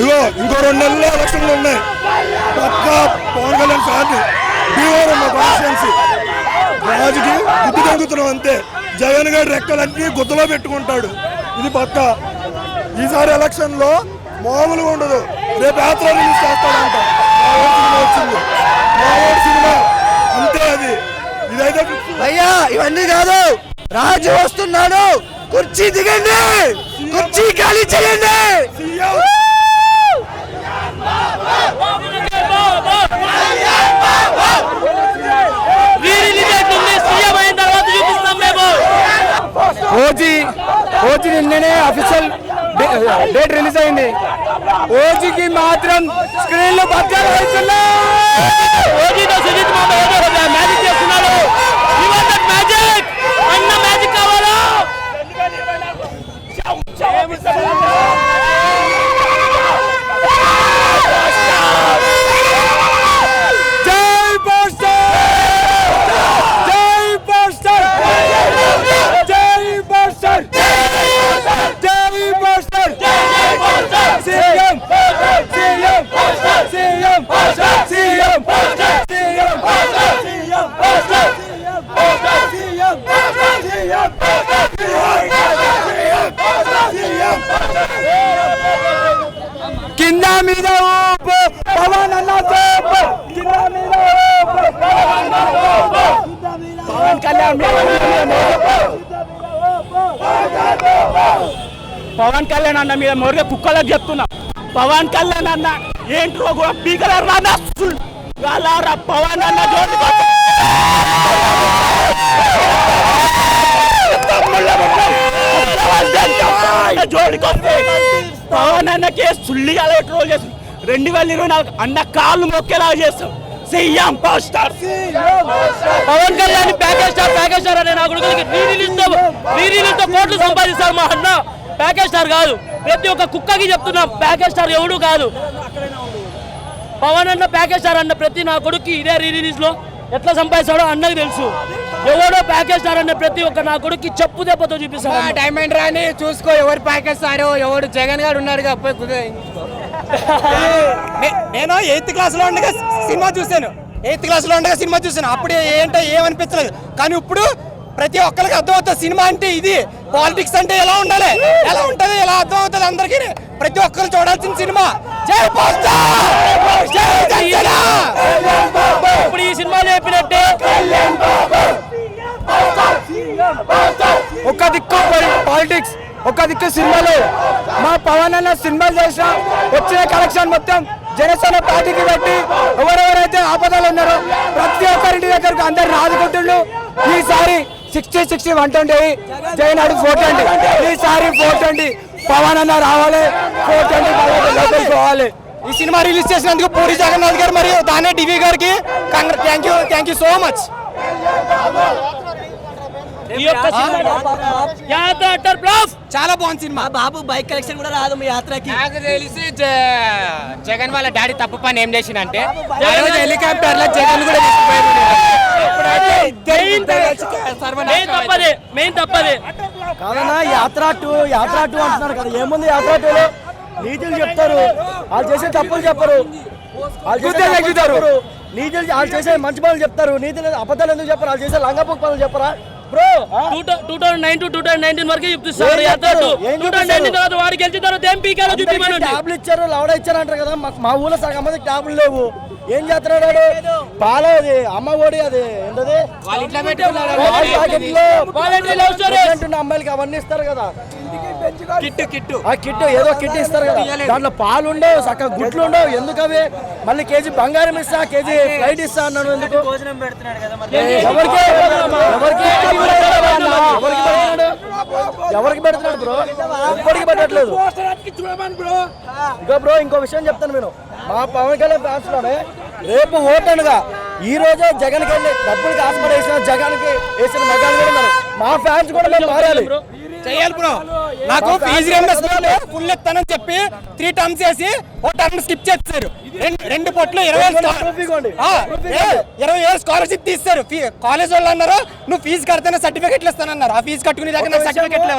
ఇగో ఇంకో రెండు నెలల్లో ఎలక్షన్లు ఉన్నాయి. పక్కా పవన్ కళ్యాణ్ ఫ్యాన్ భీమవరం మా కాన్స్టిట్యున్సీ రాజుకి గుద్దు తగ్గుతున్నాం అంతే. జగన్ గారి రెక్కలన్నీ గుద్దలో పెట్టుకుంటాడు. ఇది పక్క. ఈసారి ఎలక్షన్లో మామూలుగా ఉండదు. రేపు యాత్ర రిలీజ్ చేస్తాడంట. వచ్చింది. సినిమా అంతే అది. ఇదైతే. అయ్యా ఇవన్నీ కాదు. రాజు వస్తున్నాడు. కుర్చీ దిగండి. కుర్చీ ఖాళీ చేయండి సీఎం సీఎం అయిన తర్వాత చూపిస్తాం మేము ఓజీ ఓజీ నిన్ననే అఫీషియల్ డేట్ రిలీజ్ అయింది. ఓజీకి మాత్రం స్క్రీన్లో బతకాలు ఓజీతో సుజిత్ మామ ఏదో మ్యాజిక్ అన్న మ్యాజిక్ కావాలా జై పోస్టర్ జై పోస్టర్ జై పోస్టర్ జై poster CM CM CM CM CM కింద మీద ఊపు పవన్ అన్న తోపు కింద మీద ఊపు పవన్ అన్న తోపు. పవన్ కళ్యాణ్ మీద పవన్ కళ్యాణ్ అన్న మీద మొరగ కుక్కలకు చెప్తున్నా పవన్ కళ్యాణ్ అన్న ఏంట్రో కూడా పీకల రానా వాళ్ళారా పవన్ అన్న జోలికి అన్న అన్నకే సుల్లిగా ట్రోల్ చేస్తాం రెండు వేల ఇరవై నాలుగు అన్న కాళ్ళు మొక్కేలా చేస్తాం CM poster Pawan Kalyan package star package star అనే నా కొడుకులకి రీ రిలీజ్ కోట్లు సంపాదిస్తారు మా అన్న. ప్యాకేజ్ స్టార్ కాదు. ప్రతి ఒక్క కుక్కకి చెప్తున్నాం ప్యాకేజ్ స్టార్ ఎవడు కాదు. పవన్ అన్న ప్యాకేజ్ స్టార్ అన్న ప్రతి నా కొడుకు ఇదే రీ లో ఎట్లా సంపాదిస్తాడో అన్నకి తెలుసు. ఎవడో అన్న ప్రతి ఒక్క నా కొడుకు చెప్పు దెబ్బతో చూపిస్తాడు అన్న. డైమండ్ రాని చూసుకో ఎవరు పాకిస్తారో ఎవడు జగన్ గారు కుదే నేను ఎయిత్ క్లాస్లో ఉండగా సినిమా చూశాను. ఎయిత్ క్లాస్లో ఉండగా సినిమా చూశాను. అప్పుడు ఏంటో ఏమనిపించలేదు. కానీ ఇప్పుడు ప్రతి ఒక్కరికి అర్థమవుతుంది. సినిమా అంటే ఇది. పాలిటిక్స్ అంటే ఎలా ఉండాలి? ఎలా ఉంటది? ఎలా అర్థం అవుతుంది అందరికీ ప్రతి ఒక్కరు చూడాల్సిన సినిమా. జై పోస్టర్! జై జనసేన! ఇప్పుడు ఈ సినిమా చెప్పినట్టే ఒక దిక్కు పాలిటిక్స్ ఒక దిక్కు సినిమాలు. మా పవన్ అన్న సినిమాలు చేసిన వచ్చిన కలెక్షన్ మొత్తం జనసేన పార్టీకి పెట్టి ఎవరెవరైతే ఆపదలు ఉన్నారో ప్రతి ఒక్కరింటి దగ్గరకు అందరు ఆదుకుంటుండ్రు ఈసారి sixty sixty one twenty Jagan four twenty ఈసారి ఫోర్ ట్వంటీ పవన్ అన్న రావాలి. ఫోర్ ట్వంటీ పోవాలి. ఈ సినిమా రిలీజ్ చేసినందుకు పూరి జగన్నాథ్ గారు మరియు దానే డివి గారికి thank you thank you so much ఈ యొక్క సినిమా యాత్ర అట్టర్ బ్లాఫ్. చాలా బాగుంది సినిమా. బాబు బైక్ కలెక్షన్ కూడా రాదు మీ యాత్రకి. నాకు తెలిసి జగన్ వాళ్ళ డాడీ తప్పు పని ఏం చేసిందంటే హెలికాప్టర్లో జగన్ కూడా మెయిన్ తప్పదే. మెయిన్ తప్పదే కాదన్నా యాత్ర టూ యాత్ర టూ అంటున్నారు కదా. ఏముంది యాత్ర టూలో నీతులు చెప్తారు. వాళ్ళు చేసే తప్పులు చెప్పరు. వాళ్ళు. చెప్పరు. నీతులు వాళ్ళు చేసే మంచి పనులు చెప్తారు. నీతులు అబద్ధాలు ఎందుకు చెప్పరు? వాళ్ళు చేసే లంగపోక పనులు చెప్పరా? Bro two thousand nine to two thousand nineteen వరకు చూపిస్తారు టూ థౌసండ్ నైన్టీన్ తర్వాత వాడు గెలిచిన తర్వాత ఏం పీకాలో ట్యాబ్లు ఇచ్చారు లవడ ఇచ్చారు అంటారు కదా. మా ఊళ్ళో సగం మంది ట్యాబ్లు లేవు. ఏం చేస్తున్నాడు వాడు? పాల అది అమ్మ ఒడి అది ఏంటది? అమ్మాయిలకి అవన్నీ ఇస్తారు కదా. Kit kit. ఆ కిట్ ఏదో కిట్ ఇస్తారు కదా. దాంట్లో పాలు ఉండవు చక్కగా గుడ్లు ఉండవు. ఎందుకు అవి? మళ్ళీ కేజీ బంగారం ఇస్తా కేజీ ఫ్లైట్ ఇస్తా అన్నాను ఎందుకు? ఎవరికి? ఎవరికి? ఎవరికి పెడుతున్నాడు? ఎవరికి బ్రో? ఎవ్వరికి పెట్టట్లేదు? ఇంకా బ్రో ఇంకో విషయం చెప్తాను నేను. మా పవన్ కళ్యాణ్ ఫ్యాన్స్లోనే రేపు ఓటనుగా ఈ రోజే జగన్కి వెళ్ళి డబ్బులకి ఆశపడి వేసిన జగన్కి వేసిన మెగాలు కూడా మా ఫ్యాన్స్ కూడా మేము మారాలి. చెయ్యాలి బ్రో. నాకు ఫీజు రియంబర్స్మెంట్ ఫుల్ ఎత్తానని చెప్పి త్రీ టర్మ్స్ వేసి ఒక టర్మ్ స్కిప్ చేస్తారు. రెండు పొట్లు ఇరవై. ఇరవై వేలు స్కాలర్షిప్ తీస్తారు. కాలేజ్ వాళ్ళు అన్నారు నువ్వు ఫీజు కడితేనే సర్టిఫికెట్లు ఇస్తానన్నారు. ఆ ఫీజు కట్టుకునే దగ్గర నాకు సర్టిఫికెట్లు